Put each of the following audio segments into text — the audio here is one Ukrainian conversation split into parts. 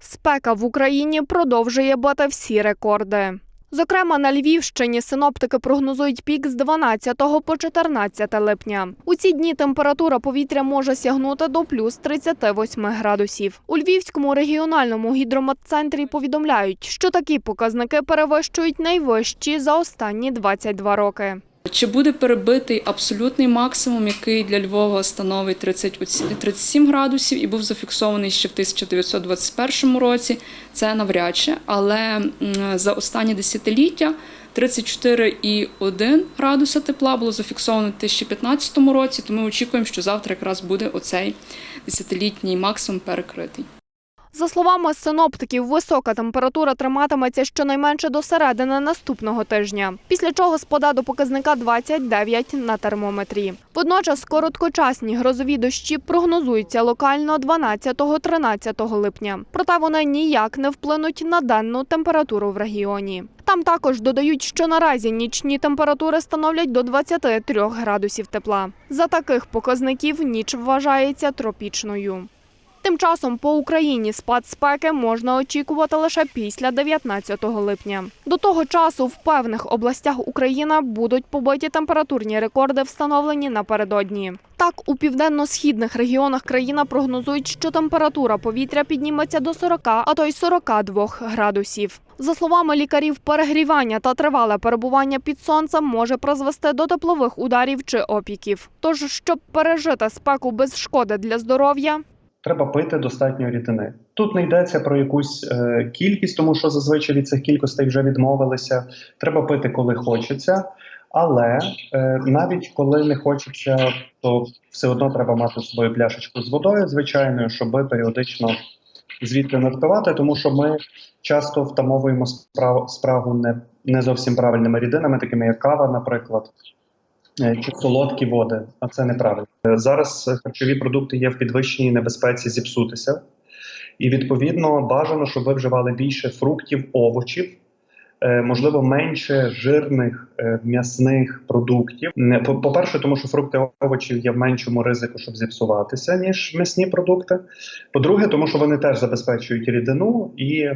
Спека в Україні продовжує бити всі рекорди. Зокрема, на Львівщині синоптики прогнозують пік з 12 по 14 липня. У ці дні температура повітря може сягнути до плюс 38 градусів. У Львівському регіональному гідрометцентрі повідомляють, що такі показники перевищують найвищі за останні 22 роки. Чи буде перебитий абсолютний максимум, який для Львова становить 30 37 градусів і був зафіксований ще в 1921 році? Це навряд чи, але за останні десятиліття 34,1 градуса тепла було зафіксовано в 2015 році, тому ми очікуємо, що завтра якраз буде оцей десятилітній максимум перекритий. За словами синоптиків, висока температура триматиметься щонайменше до середини наступного тижня, після чого спаде до показника 29 на термометрі. Водночас короткочасні грозові дощі прогнозуються локально 12-13 липня. Проте вони ніяк не вплинуть на денну температуру в регіоні. Там також додають, що наразі нічні температури становлять до 23 градусів тепла. За таких показників ніч вважається тропічною. Тим часом по Україні спад спеки можна очікувати лише після 19 липня. До того часу в певних областях України будуть побиті температурні рекорди, встановлені напередодні. Так, у південно-східних регіонах країна прогнозують, що температура повітря підніметься до 40, а то й 42 градусів. За словами лікарів, перегрівання та тривале перебування під сонцем може призвести до теплових ударів чи опіків. Тож, щоб пережити спеку без шкоди для здоров'я, Треба пити достатньо рідини. Тут не йдеться про якусь е, кількість, тому що зазвичай від цих кількостей вже відмовилися. Треба пити, коли хочеться. Але е, навіть коли не хочеться, то все одно треба мати з собою пляшечку з водою, звичайною, щоб періодично звідти не впивати, тому що ми часто втамовуємо справу, справу не, не зовсім правильними рідинами, такими як кава, наприклад. Е, Чи солодкі води, а це неправильно. Е, Зараз харчові продукти є в підвищеній небезпеці зіпсутися, і відповідно бажано, щоб ви вживали більше фруктів, овочів, е, можливо, менше жирних м'ясних продуктів. По- По-перше, тому що фрукти овочів є в меншому ризику, щоб зіпсуватися, ніж м'ясні продукти. По-друге, тому що вони теж забезпечують рідину і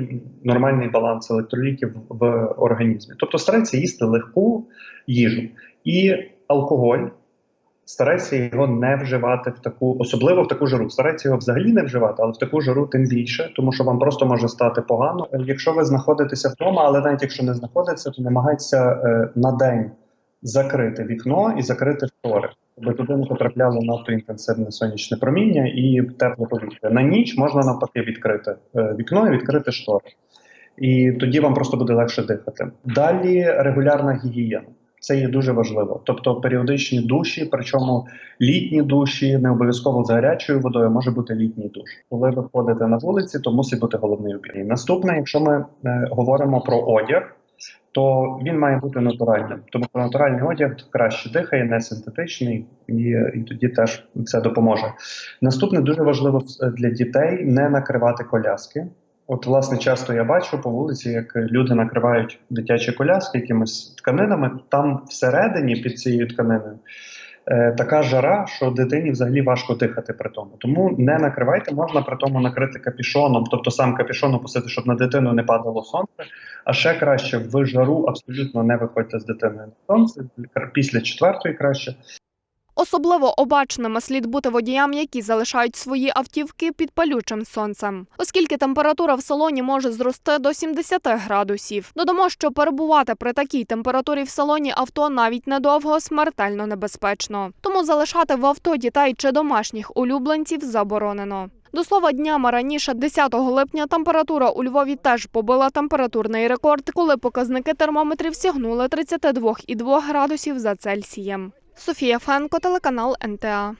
нормальний баланс електролітів в організмі. Тобто старайтеся їсти легку їжу і алкоголь. Старайся його не вживати в таку, особливо в таку жару. Старайся його взагалі не вживати, але в таку жару тим більше, тому що вам просто може стати погано. Якщо ви знаходитеся вдома, але навіть якщо не знаходитеся, то намагайтеся е, на день закрити вікно і закрити штори, щоб туди не потрапляло надто інтенсивне сонячне проміння і тепле повітря. На ніч можна навпаки відкрити е, вікно і відкрити штори. І тоді вам просто буде легше дихати. Далі регулярна гігієна. Це є дуже важливо. Тобто періодичні душі, причому літні душі, не обов'язково з гарячою водою, може бути літній душ. Коли ви ходите на вулиці, то мусить бути головний убір. Наступне, якщо ми е, говоримо про одяг, то він має бути натуральним. Тому що натуральний одяг краще дихає, не синтетичний, і, і тоді теж це допоможе. Наступне дуже важливо е, для дітей не накривати коляски. От, власне, часто я бачу по вулиці, як люди накривають дитячі коляски якимись тканинами. Там всередині під цією тканиною е, така жара, що дитині взагалі важко дихати при тому. Тому не накривайте, можна при тому накрити капішоном, тобто сам капішон опустити, щоб на дитину не падало сонце. А ще краще в жару абсолютно не виходьте з дитиною на сонце. Після четвертої краще. Особливо обачними слід бути водіям, які залишають свої автівки під палючим сонцем, оскільки температура в салоні може зрости до 70 градусів. Додамо, що перебувати при такій температурі в салоні авто навіть недовго смертельно небезпечно. Тому залишати в авто дітей чи домашніх улюбленців заборонено. До слова, днями раніше, 10 липня, температура у Львові теж побила температурний рекорд, коли показники термометрів сягнули 32,2 градусів за Цельсієм. Софія Фенко, телеканал НТА.